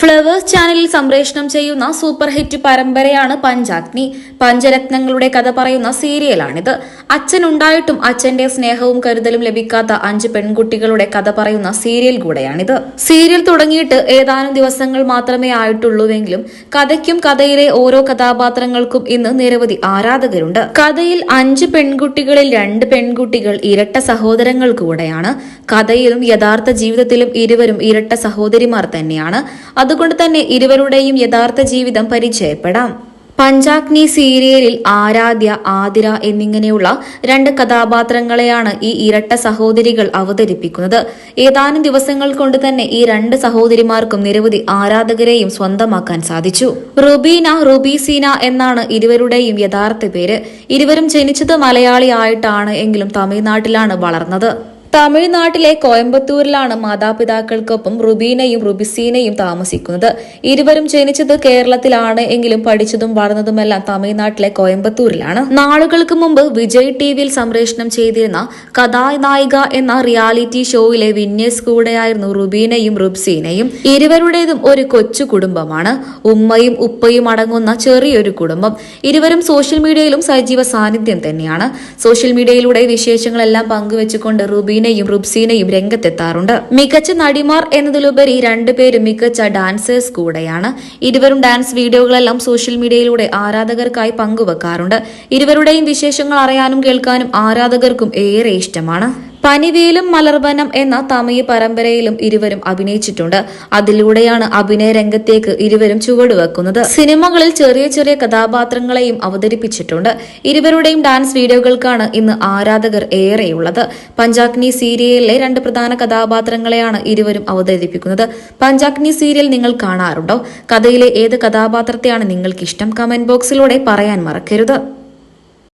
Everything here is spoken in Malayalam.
ഫ്ലവേഴ്സ് ചാനലിൽ സംപ്രേഷണം ചെയ്യുന്ന സൂപ്പർ ഹിറ്റ് പരമ്പരയാണ് പഞ്ചാഗ്നി. പഞ്ചരത്നങ്ങളുടെ കഥ പറയുന്ന സീരിയലാണിത്. അച്ഛനുണ്ടായിട്ടും അച്ഛന്റെ സ്നേഹവും കരുതലും ലഭിക്കാത്ത അഞ്ച് പെൺകുട്ടികളുടെ കഥ പറയുന്ന സീരിയൽ കൂടെയാണിത്. സീരിയൽ തുടങ്ങിയിട്ട് ഏതാനും ദിവസങ്ങൾ മാത്രമേ ആയിട്ടുള്ളൂവെങ്കിലും കഥയ്ക്കും കഥയിലെ ഓരോ കഥാപാത്രങ്ങൾക്കും ഇന്ന് നിരവധി ആരാധകരുണ്ട്. കഥയിൽ അഞ്ച് പെൺകുട്ടികളിൽ രണ്ട് പെൺകുട്ടികൾ ഇരട്ട സഹോദരങ്ങൾ കൂടെയാണ്. കഥയിലും യഥാർത്ഥ ജീവിതത്തിലും ഇരുവരും ഇരട്ട സഹോദരിമാർ തന്നെയാണ്. അതുകൊണ്ട് തന്നെ ഇരുവരുടെയും യഥാർത്ഥ ജീവിതം പരിചയപ്പെടാം. പഞ്ചാഗ്നി സീരിയലിൽ ആരാധ്യ ആതിര എന്നിങ്ങനെയുള്ള രണ്ട് കഥാപാത്രങ്ങളെയാണ് ഈ ഇരട്ട സഹോദരികൾ അവതരിപ്പിക്കുന്നത്. ഏതാനും ദിവസങ്ങൾ കൊണ്ട് തന്നെ ഈ രണ്ട് സഹോദരിമാർക്കും നിരവധി ആരാധകരെയും സ്വന്തമാക്കാൻ സാധിച്ചു. റുബീന റുബീസീന എന്നാണ് ഇരുവരുടെയും യഥാർത്ഥ പേര്. ഇരുവരും ജനിച്ചത് മലയാളി ആയിട്ടാണ് എങ്കിലും തമിഴ്നാട്ടിലാണ് വളർന്നത്. തമിഴ്നാട്ടിലെ കോയമ്പത്തൂരിലാണ് മാതാപിതാക്കൾക്കൊപ്പം റുബീനയും റുബിസീനയും താമസിക്കുന്നത്. ഇരുവരും ജനിച്ചത് കേരളത്തിലാണ് എങ്കിലും പഠിച്ചതും വളർന്നതുമെല്ലാം തമിഴ്നാട്ടിലെ കോയമ്പത്തൂരിലാണ്. നാളുകൾക്ക് മുമ്പ് വിജയ് ടിവിയിൽ സംപ്രേഷണം ചെയ്തിരുന്ന കഥാനായിക എന്ന റിയാലിറ്റി ഷോയിലെ വിന്നേഴ്സ് കൂടെയായിരുന്നു റുബീനയും റുബ്സീനയും. ഇരുവരുടേതും ഒരു കൊച്ചു കുടുംബമാണ്. ഉമ്മയും ഉപ്പയും അടങ്ങുന്ന ചെറിയൊരു കുടുംബം. ഇരുവരും സോഷ്യൽ മീഡിയയിലും സജീവ സാന്നിധ്യം തന്നെയാണ്. സോഷ്യൽ മീഡിയയിലൂടെ വിശേഷങ്ങളെല്ലാം പങ്കുവെച്ചുകൊണ്ട് റുബീനയും റുബ്സീനയും രംഗത്തെത്താറുണ്ട്. മികച്ച നടിമാർ എന്നതിലുപരി രണ്ടുപേരും മികച്ച ഡാൻസേഴ്സ് കൂടെയാണ്. ഇരുവരും ഡാൻസ് വീഡിയോകളെല്ലാം സോഷ്യൽ മീഡിയയിലൂടെ ആരാധകർക്കായി പങ്കുവെക്കാറുണ്ട്. ഇരുവരുടെയും വിശേഷങ്ങൾ അറിയാനും കേൾക്കാനും ആരാധകർക്കും ഏറെ ഇഷ്ടമാണ്. പനിവേലും മലർവനം എന്ന തമിഴ് പരമ്പരയിലും ഇരുവരും അഭിനയിച്ചിട്ടുണ്ട്. അതിലൂടെയാണ് അഭിനയ രംഗത്തേക്ക് ഇരുവരും ചുവടുവെക്കുന്നത് സിനിമകളിൽ ചെറിയ ചെറിയ കഥാപാത്രങ്ങളെയും അവതരിപ്പിച്ചിട്ടുണ്ട്. ഇരുവരുടെയും ഡാൻസ് വീഡിയോകൾക്കാണ് ഇന്ന് ആരാധകർ ഏറെയുള്ളത്. പഞ്ചാഗ്നി സീരിയലിലെ രണ്ട് പ്രധാന കഥാപാത്രങ്ങളെയാണ് ഇരുവരും അവതരിപ്പിക്കുന്നത്. പഞ്ചാഗ്നി സീരിയൽ നിങ്ങൾ കാണാറുണ്ടോ? കഥയിലെ ഏത് കഥാപാത്രത്തെയാണ് നിങ്ങൾക്കിഷ്ടം? കമന്റ് ബോക്സിലൂടെ പറയാൻ മറക്കരുത്.